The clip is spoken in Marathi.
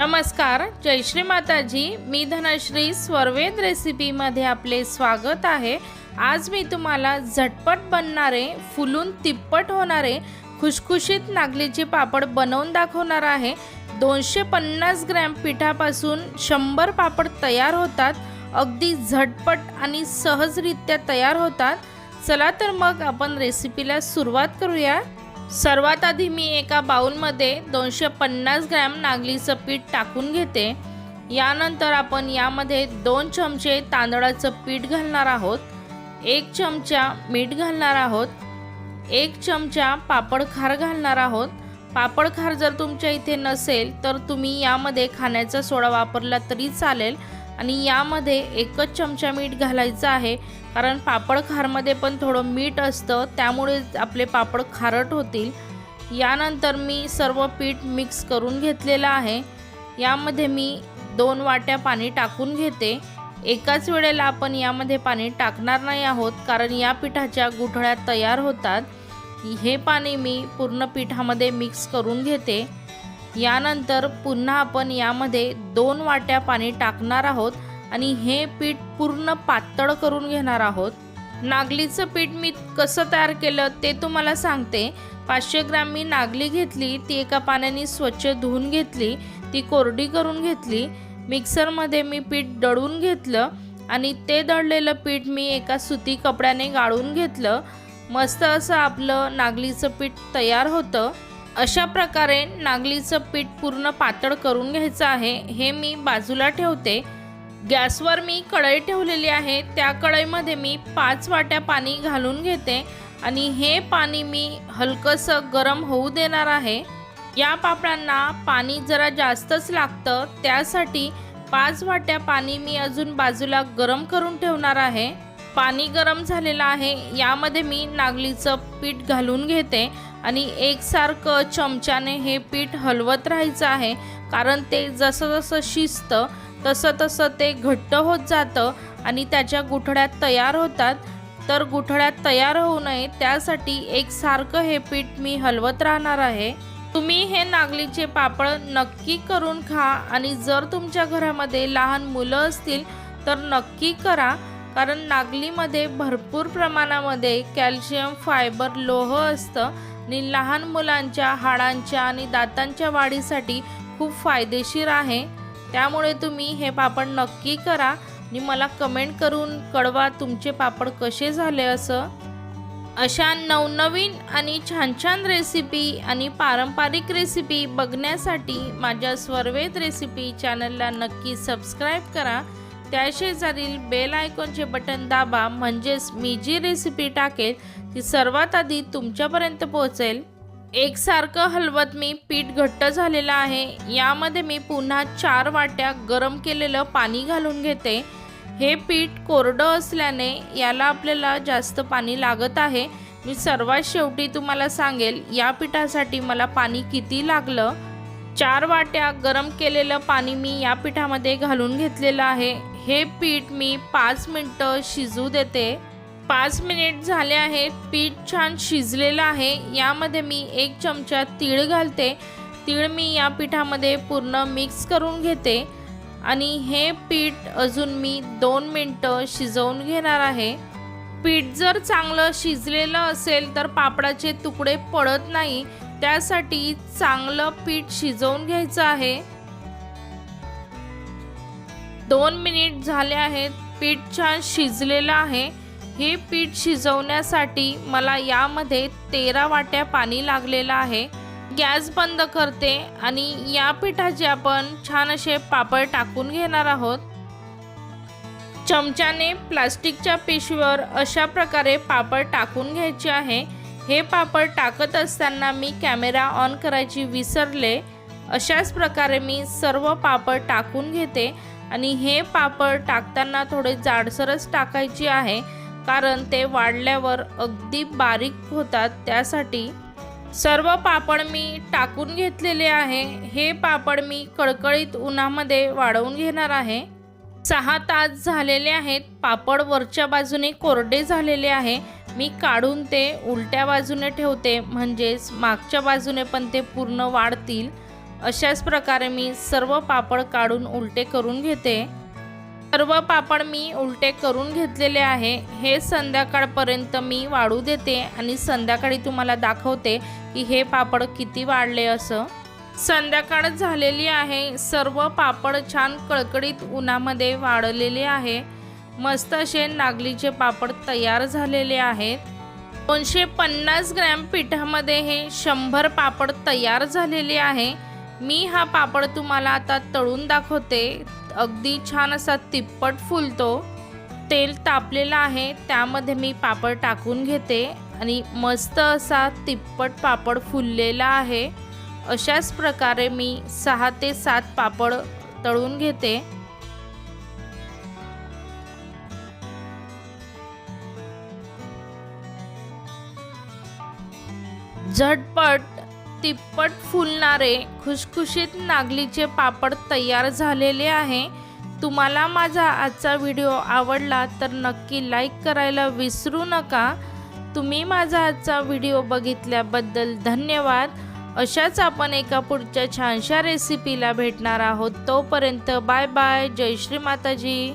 नमस्कार जय श्री माताजी. मी धनश्री स्वर्वेद रेसिपीमध्ये आपले स्वागत आहे. आज मी तुम्हाला झटपट बनणारे फुलून तिप्पट होणारे खुशखुशीत नागलीचे पापड बनवून दाखवणार आहे. दोनशे पन्नास ग्रॅम पिठापासून शंभर पापड तयार होतात. अगदी झटपट आणि सहजरित्या तयार होतात. चला तर मग आपण रेसिपीला सुरुवात करूया. सर्वात आधी मी एका बाऊलमध्ये दोनशे पन्नास ग्रॅम नागलीचं पीठ टाकून घेते. यानंतर आपण यामध्ये दोन चमचे तांदळाचं पीठ घालणार आहोत. एक चमचा मीठ घालणार आहोत. एक चमचा पापड खार घालणार आहोत. पापड खार जर तुमच्या इथे नसेल तर तुम्ही यामध्ये खाण्याचा सोडा वापरला तरी चालेल. आणि यामध्ये एकच चमचा मीठ घालायचं आहे कारण पापड खारमध्ये पण थोडं मीठ असतं त्यामुळे आपले पापड खारट होतील. यानंतर मी सर्व पीठ मिक्स करून घेतलेलं आहे. यामध्ये मी दोन वाट्या पाणी टाकून घेते. एकाच वेळेला आपण यामध्ये पाणी टाकणार नाही आहोत कारण या पिठाच्या गुठळ्या तयार होतात. हे पाणी मी पूर्ण पिठामध्ये मिक्स करून घेते. यानंतर पुन्हा आपण यामध्ये दोन वाट्या पाणी टाकणार आहोत आणि हे पीठ पूर्ण पातळ करून घेणार आहोत. नागलीचं पीठ मी कसं तयार केलं ते तुम्हाला सांगते. पाचशे ग्रॅम मी नागली घेतली ती एका पाण्याने स्वच्छ धुवून घेतली ती कोरडी करून घेतली. मिक्सरमध्ये मी पीठ दळून घेतलं आणि ते दळलेलं पीठ मी एका सुती कपड्याने गाळून घेतलं. मस्त असं आपलं नागलीचं पीठ तयार होतं. अशा प्रकारे नागलीचं पीठ पूर्ण पातळ करून घ्यायचं आहे. हे मी बाजूला ठेवते. गॅसवर मी कढई ठेवलेली आहे. त्या कढईमध्ये मी पाच वाट्या पाणी घालून घेते आणि हे पाणी मी हलकंसं गरम होऊ देणार आहे. या पापडांना पाणी जरा जास्तच लागतं. त्यासाठी पाच वाट्या पाणी मी अजून बाजूला गरम करून ठेवणार आहे. पाणी गरम झालेलं आहे. यामध्ये मी नागलीचं पीठ घालून घेते. आणि एकसारखं चमच्याने हे पीठ हलवत राहायचं आहे कारण ते जसं जसं शिजतं तसं तसं ते घट्ट होत जातं आणि त्याच्या गुठळ्या तयार होतात. तर गुठळ्या तयार होऊ नये त्यासाठी एकसारखं हे पीठ मी हलवत राहणार आहे. तुम्ही हे नागलीचे पापड नक्की करून खा आणि जर तुमच्या घरामध्ये लहान मुलं असतील तर नक्की करा कारण नागलीमध्ये भरपूर प्रमाणामध्ये कॅल्शियम फायबर लोह असतं. आणि लहान मुलांच्या हाडांच्या आणि दातांच्या वाढीसाठी खूप फायदेशीर आहे. त्यामुळे तुम्ही हे पापड नक्की करा. आणि मला कमेंट करून कळवा तुमचे पापड कसे झाले असं. अशा नवनवीन आणि छान छान रेसिपी आणि पारंपरिक रेसिपी बघण्यासाठी माझ्या स्वरवेद रेसिपी चॅनलला नक्की सबस्क्राईब करा. त्या शेजारील बेल आयकॉनचे बटन दाबा म्हणजेच मी जी रेसिपी टाकेल ती सर्वात आधी तुमच्यापर्यंत पोहोचेल. एकसारखं हलवत मी पीठ घट्ट झालेलं आहे. यामध्ये मी पुन्हा चार वाट्या गरम केलेलं पाणी घालून घेते. हे पीठ कोरडं असल्याने याला आपल्याला जास्त पाणी लागत आहे. मी सर्वात शेवटी तुम्हाला सांगेल या पिठासाठी मला पाणी किती लागलं? चार वाट्या गरम केलेलं पाणी मी या पिठामध्ये घालून घेतलेलं आहे. हे पीठ मी पाच मिनटं शिजू देते. पाच मिनिट झाले आहेत पीठ छान शिजलेलं आहे. यामध्ये मी एक चमचा तीळ घालते. तीळ मी या पिठामध्ये पूर्ण मिक्स करून घेते. आणि हे पीठ अजून मी दोन मिनटं शिजवून घेणार आहे. पीठ जर चांगलं शिजलेलं असेल तर पापडाचे तुकडे पडत नाही. त्यासाठी चांगलं पीठ शिजवून घ्यायचं आहे. दोन मिनिट झाले आहेत पीठ छान शिजलेलं आहे. हे पीठ शिजवण्यासाठी मला यामध्ये तेरा वाट्या पाणी लागलेलं आहे. गॅस बंद करते आणि या पिठाचे आपण छान असे पापड टाकून घेणार आहोत. चमच्याने प्लास्टिकच्या पिशवीवर अशा प्रकारे पापड टाकून घ्यायचे आहे. हे पापड टाकत असताना मी कॅमेरा ऑन करायची विसरले. अशाच प्रकारे मी सर्व पापड टाकून घेते. आणि हे पापड टाकताना थोडे जाडसरच टाकायचे आहे कारण ते वाढल्यावर अगदी बारीक होतात. त्यासाठी सर्व पापड मी टाकून घेतलेले आहे. हे पापड मी कळकळीत उन्हामध्ये वाढवून घेणार आहे. सहा तास झालेले आहेत. पापड वरच्या बाजूने कोरडे झालेले आहे. मी काढून ते उलट्या बाजूने ठेवते म्हणजेच मागच्या बाजूने पण ते पूर्ण वाढतील. अशाच प्रकारे मी सर्व पापड काढून उलटे करून घेते. सर्व पापड मी उलटे करून घेतलेले आहे. हे संध्याकाळपर्यंत मी वाढू देते आणि संध्याकाळी तुम्हाला दाखवते की हे पापड किती वाढले असं. संध्याकाळ झालेली आहे. सर्व पापड छान कळकडीत उन्हामध्ये वाढलेले आहे. मस्त असे नागलीचे पापड तयार झालेले आहेत. दोनशे पन्नास ग्रॅम पिठामध्ये हे शंभर पापड तयार झालेले आहे. मी हा पापड तुम्हाला आता तळून दाखवते. अगदी छान असा तिप्पट फुलतो. तेल तापलेलं आहे त्यामध्ये मी पापड टाकून घेते. आणि मस्त असा तिप्पट पापड फुललेला आहे. अशाच प्रकारे मी सहा ते सात पापड तळून घेते. झटपट तिप्पट फुलणारे खुशखुशीत नागलीचे पापड तयार झालेले आहे. तुम्हाला माझा आजचा व्हिडिओ आवडला तर नक्की लाईक करायला विसरू नका. तुम्ही माझा आजचा व्हिडिओ बघितल्याबद्दल धन्यवाद. अशाच आपण एका पुढच्या छानशा रेसिपीला भेटणार आहोत. तोपर्यंत बाय बाय. जय श्री माताजी.